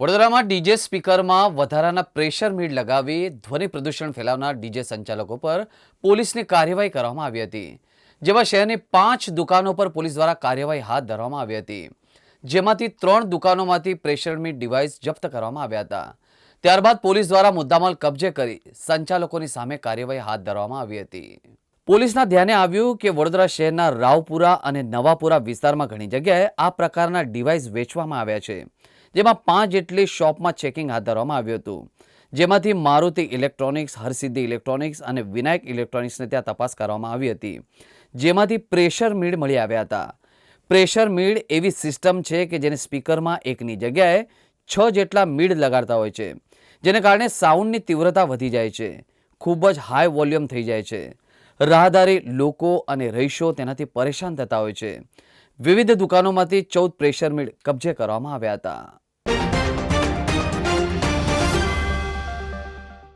વડોદરામાં ડીજે સ્પીકરમાં વધારાના pressure mid લગાવી ધ્વનિ પ્રદૂષણ ફેલાવનાર ડીજે સંચાલકો પર પોલીસની કાર્યવાહી કરવામાં આવી હતી, જેમાં શહેરની પાંચ દુકાનો પર પોલીસ દ્વારા કાર્યવાહી હાથ ધરવામાં આવી હતી. જેમાંથી ત્રણ દુકાનોમાંથી પ્રેશર મીડ ડિવાઇસ જપ્ત કરવામાં આવ્યા હતા. ત્યારબાદ પોલીસ દ્વારા મુદ્દામાલ કબજે કરી સંચાલકોની સામે કાર્યવાહી હાથ ધરવામાં આવી હતી. પોલીસના ધ્યાને આવ્યું કે વડોદરા શહેરના રાવપુરા અને નવાપુરા વિસ્તારમાં ઘણી જગ્યાએ આ પ્રકારના ડિવાઇસ વેચવામાં આવ્યા છે. જેમાં પાંચ જેટલી શોપમાં ચેકિંગ હાથ ધરવામાં આવ્યું હતું. જેમાંથી મારુતિ ઇલેક્ટ્રોનિક્સ, હરસિદ્ધિ ઇલેક્ટ્રોનિક્સ અને વિનાયક ઇલેક્ટ્રોનિક્સને ત્યાં તપાસ કરવામાં આવી હતી. જેમાંથી પ્રેશર મીડ મળી આવ્યા હતા. પ્રેશર મીડ એવી સિસ્ટમ છે કે જેને સ્પીકરમાં એકની જગ્યાએ છ જેટલા મીડ લગાડતા હોય છે, જેને કારણે સાઉન્ડની તીવ્રતા વધી જાય છે. ખૂબ જ હાઈ વોલ્યુમ થઈ જાય છે. રાહદારી લોકો અને રહીશો તેનાથી પરેશાન થતા હોય છે. વિવિધ દુકાનોમાંથી ચૌદ પ્રેશર મીડ કબજે કરવામાં આવ્યા હતા.